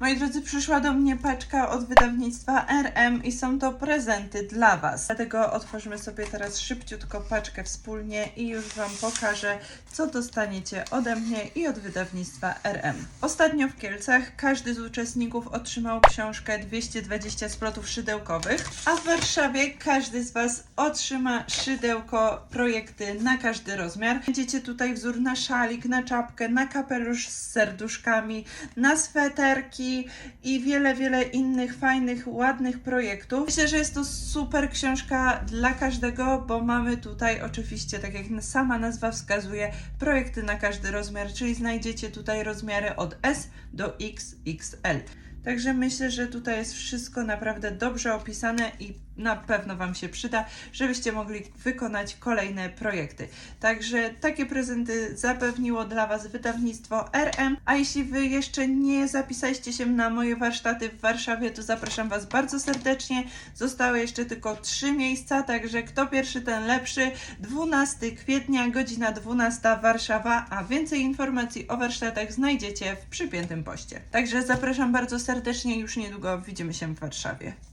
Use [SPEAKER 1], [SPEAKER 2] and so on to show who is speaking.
[SPEAKER 1] Moi drodzy, przyszła do mnie paczka od wydawnictwa RM i są to prezenty dla Was. Dlatego otworzymy sobie teraz szybciutko paczkę wspólnie i już Wam pokażę, co dostaniecie ode mnie i od wydawnictwa RM. Ostatnio w Kielcach każdy z uczestników otrzymał książkę 220 splotów szydełkowych, a w Warszawie każdy z Was otrzyma szydełko projekty na każdy rozmiar. Będziecie tutaj wzór na szalik, na czapkę, na kapelusz z serduszkami, na sweterki i wiele, wiele innych fajnych, ładnych projektów. Myślę, że jest to super książka dla każdego, bo mamy tutaj oczywiście, tak jak sama nazwa wskazuje, projekty na każdy rozmiar, czyli znajdziecie tutaj rozmiary od S do XXL. Także myślę, że tutaj jest wszystko naprawdę dobrze opisane i na pewno Wam się przyda, żebyście mogli wykonać kolejne projekty. Także takie prezenty zapewniło dla Was wydawnictwo RM. A jeśli Wy jeszcze nie zapisaliście się na moje warsztaty w Warszawie, to zapraszam Was bardzo serdecznie. Zostały jeszcze tylko trzy miejsca, także kto pierwszy, ten lepszy. 12 kwietnia, godzina 12 Warszawa, a więcej informacji o warsztatach znajdziecie w przypiętym poście. Także zapraszam bardzo serdecznie, już niedługo widzimy się w Warszawie.